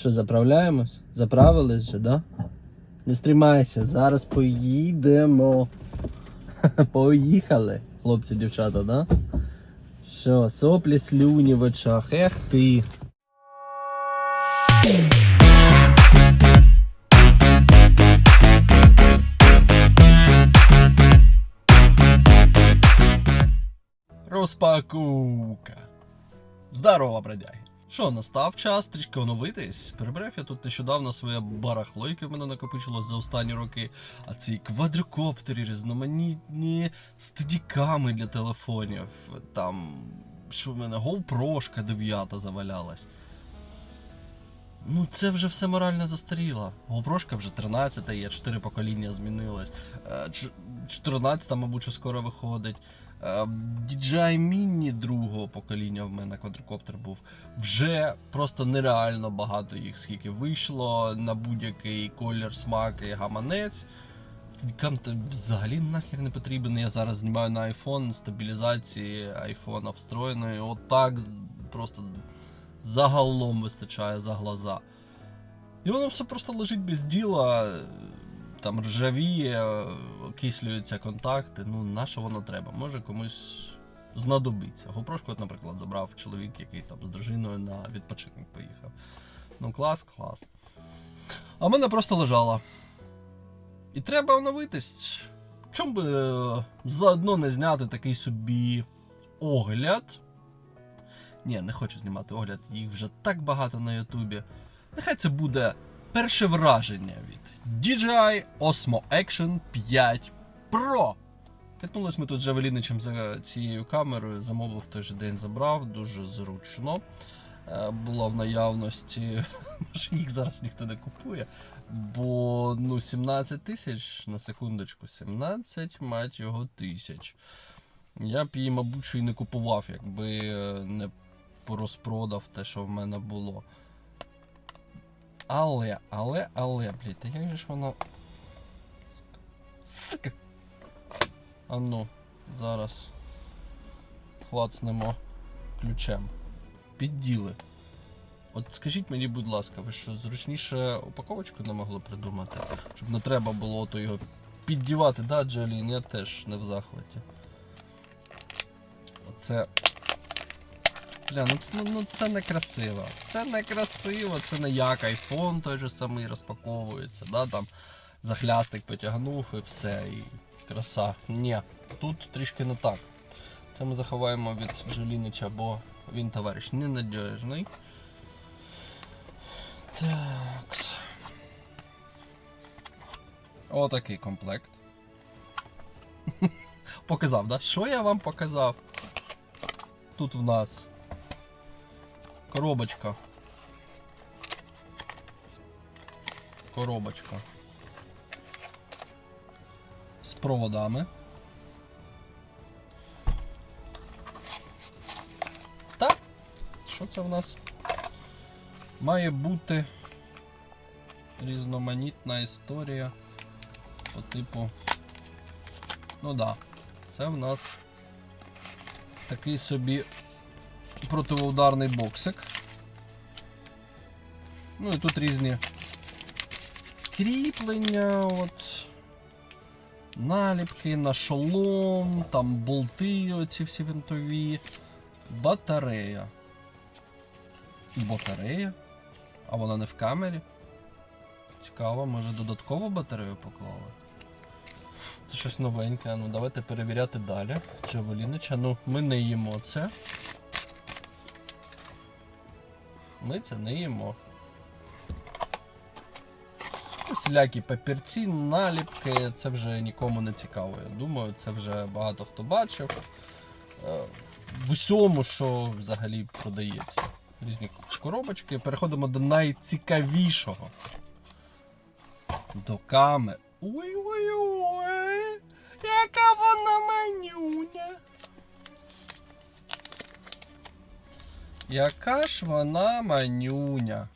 Що, заправляємось? Заправились же, да? Не стрімайся, зараз поїдемо. Поїхали, хлопці, дівчата, да? Що, соплі слюні в очах, ех ти. Розпаковка. Здорово, бродяги. Що, настав час трішки оновитись. Перебрав я тут нещодавно своє барахло, яке в мене накопичилось за останні роки. А ці квадрокоптери, різноманітні стадіками для телефонів. Там, що в мене, GoPro 9 завалялась. Ну, це вже все морально застаріло. GoPro вже 13 є, 4 покоління змінилось. Е, ч- 14, мабуть, скоро виходить. Е, DJI Mini другого покоління в мене квадрокоптер був. Вже просто нереально багато їх, скільки вийшло на будь-який колір, смак і гаманець. То взагалі нахер не потрібен. Я зараз знімаю на iPhone стабілізації айфона встроєної. Отак просто загалом вистачає за глаза. І воно все просто лежить без діла, там ржавіє, окислюються контакти. Ну, на що воно треба? Може комусь знадобиться. От, наприклад, забрав чоловік, який там з дружиною на відпочинок поїхав. Ну, клас, клас. А мене просто лежала. І треба оновитись. Чому би е, заодно не зняти такий собі огляд? Ні, не хочу знімати огляд, їх вже так багато на Ютубі. Нехай це буде перше враження від DJI Osmo Action 5 Pro. Катнулись ми тут Джавеліничем за цією камерою, замовив той же день забрав, дуже зручно. Е, Була в наявності, може їх зараз ніхто не купує, бо ну 17 тисяч на секундочку, 17 мать його тисяч. Я б її, мабуть, і не купував, якби е, не порозпродав те, що в мене було. Але, але, але, блядь, та як же ж воно. Сука. А ну, зараз клацнемо ключем. Підділи. От скажіть мені, будь ласка, ви що зручніше упаковочку не могли придумати? Щоб не треба було то його піддівати, да, Джалін? Я теж не в захваті. Оце. Бля, ну це, ну це не красиво. Це не красиво, це не як айфон той же самий розпаковується, да, там захлястик потягнув і все, і краса. Ні, тут трішки не так. Це ми заховаємо від Джолінича, бо він товариш ненадіжний. Так. Отакий комплект. Показав, да? Що я вам показав? Тут в нас коробочка. Коробочка. З проводами. Так. Що це в нас? Має бути різноманітна історія по типу. Ну да, це в нас такий собі противоударний боксик. Ну і тут різні кріплення, от, наліпки на шолом, там болти, оці всі винтові, батарея. Батарея? А вона не в камері. Цікаво, може додаткову батарею поклали? Це щось новеньке. Ну давайте перевіряти далі. Джавелінича. Ну, ми не їмо це. Ми це не їмо. Всілякі папірці, наліпки, це вже нікому не цікаво. Я думаю, це вже багато хто бачив. Е, В усьому, що взагалі продається. Різні коробочки. Переходимо до найцікавішого. До камер. Ой-ой-ой! Яка вона манюня! Яка ж вона манюня?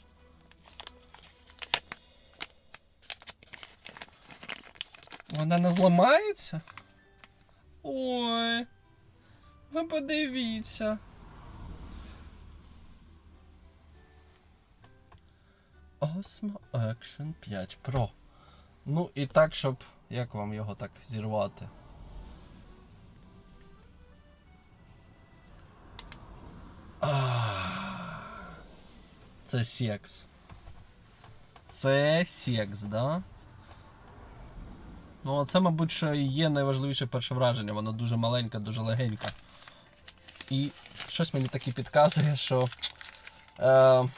Вона не зламається? Ой, ви подивіться. Osmo Action 5 Pro. Ну і так, щоб. Як вам його так зірвати? А, Це секс. Це секс, да? Ну, це, мабуть, що є найважливіше перше враження. Вона дуже маленька, дуже легенька. І щось мені таки підказує, що е,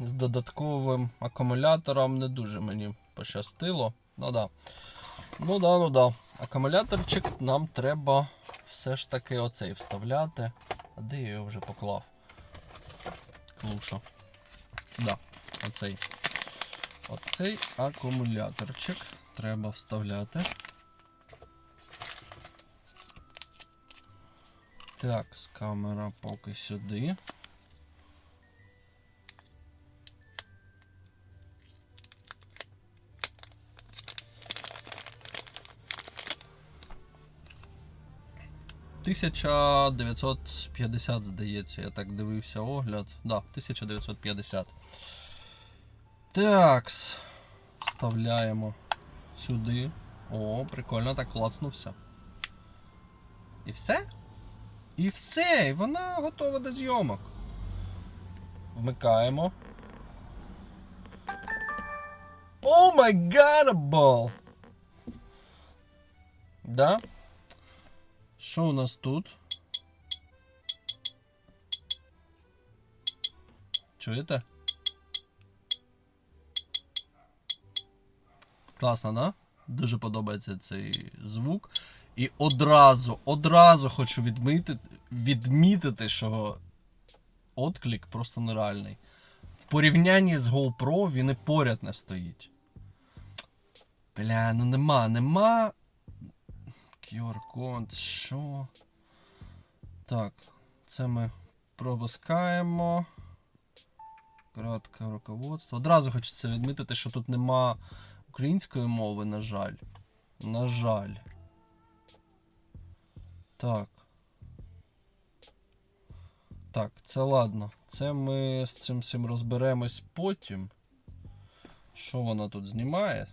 з додатковим акумулятором не дуже мені пощастило. Ну да. Ну да, ну да. Акумуляторчик нам треба все ж таки оцей вставляти. А де я його вже поклав? Клуша. Да, оцей. Оцей акумуляторчик треба вставляти. Так, з камера поки сюди. Тисяча 950, здається, я так дивився огляд. Да, 1950. Такс. Вставляємо сюди. О, прикольно так клацнувся. І все? І все, і вона готова до зйомок. Вмикаємо. О май гадабл! Да? Що у нас тут? Чуєте? Класно, да? Дуже подобається цей звук. І одразу, одразу хочу відмітити, відмітити, що отклик просто нереальний. В порівнянні з GoPro він і поряд не стоїть. Бля, ну нема, нема. QR-код, що? Так, це ми пропускаємо. Кратке руководство. Одразу хочеться відмітити, що тут нема української мови, на жаль. На жаль. Так. Так, це ладно. Це ми з цим всім розберемось потім. Що вона тут знімає?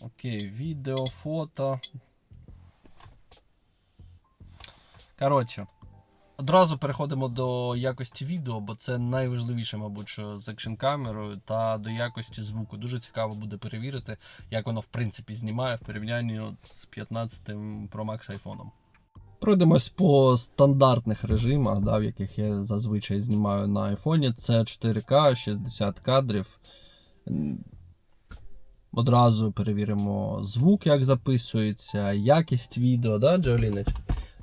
Окей, відео, фото. Коротше, одразу переходимо до якості відео, бо це найважливіше, мабуть, що з екшн камерою та до якості звуку. Дуже цікаво буде перевірити, як воно в принципі знімає в порівнянні з 15 Pro Max айфоном. Пройдемось по стандартних режимах, да, в яких я зазвичай знімаю на айфоні. Це 4К, 60 кадрів. Одразу перевіримо звук, як записується, якість відео, да, Джолінич?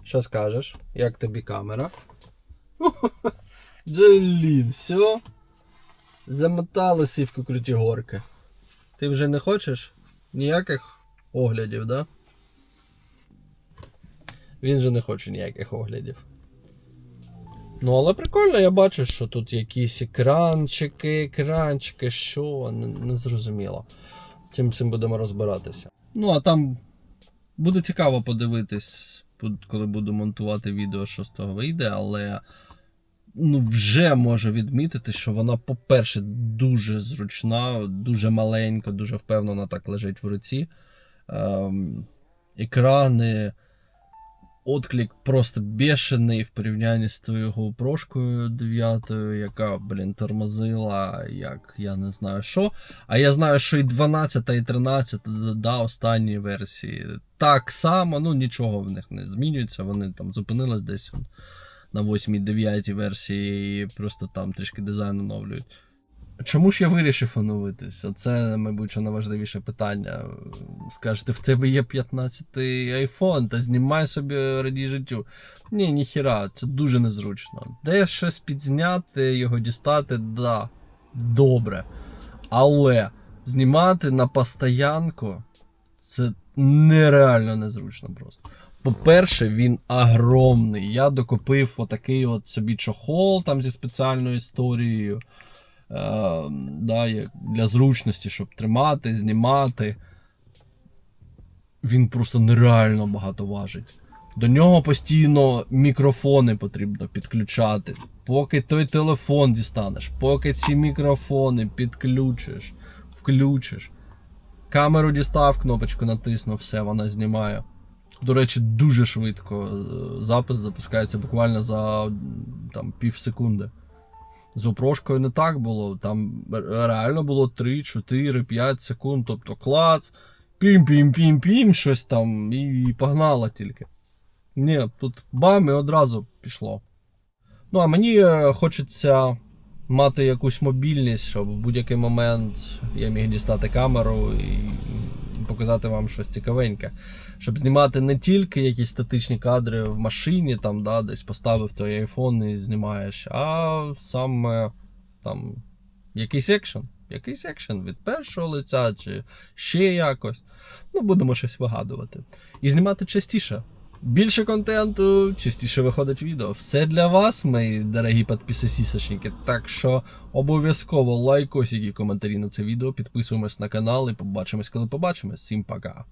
Що скажеш? Як тобі камера? Джолін, все. Замотали сівку круті горки. Ти вже не хочеш ніяких оглядів, да? Він же не хоче ніяких оглядів. Ну, але прикольно, я бачу, що тут якісь екранчики, екранчики, що, не, не зрозуміло. З цим всім будемо розбиратися. Ну, а там буде цікаво подивитись, коли буду монтувати відео, що з того вийде, але ну, вже можу відмітити, що вона, по-перше, дуже зручна, дуже маленька, дуже впевнено так лежить в руці. Ем, екрани. Отклик просто бешений в порівнянні з тою GoPro 9, яка, блін, тормозила, як я не знаю що. А я знаю, що і 12, і 13, да, останні версії. Так само, ну нічого в них не змінюється. Вони там зупинились десь на 8-9 версії і просто там трішки дизайн оновлюють. Чому ж я вирішив оновитись? Оце, мабуть, що найважливіше питання. Скажете, в тебе є 15-й айфон, та знімай собі раді життю. Ні, ніхіра, це дуже незручно. Де щось підзняти, його дістати, да, добре. Але знімати на постоянку це нереально незручно просто. По-перше, він огромний. Я докупив отакий от собі чохол там зі спеціальною історією. Е, да, для зручності, щоб тримати, знімати. Він просто нереально багато важить. До нього постійно мікрофони потрібно підключати. Поки той телефон дістанеш, поки ці мікрофони підключиш, включиш. Камеру дістав, кнопочку натиснув, все, вона знімає. До речі, дуже швидко. е, Запис запускається буквально за там, пів секунди. З опрошкою не так було. Там реально було 3, 4, 5 секунд. Тобто клац, пім-пім-пім-пім, щось там, і погнало тільки. Ні, тут бам і одразу пішло. Ну, а мені е, хочеться мати якусь мобільність, щоб в будь-який момент я міг дістати камеру і показати вам щось цікавеньке. Щоб знімати не тільки якісь статичні кадри в машині, там, да, десь поставив той айфон і знімаєш, а саме там якийсь екшен. Якийсь екшен від першого лиця чи ще якось. Ну, будемо щось вигадувати. І знімати частіше. Більше контенту, частіше виходить відео. Все для вас, мої дорогі підписосісочники. Так що обов'язково лайкосики, коментарі на це відео. Підписуємось на канал і побачимось, коли побачимось. Всім пока.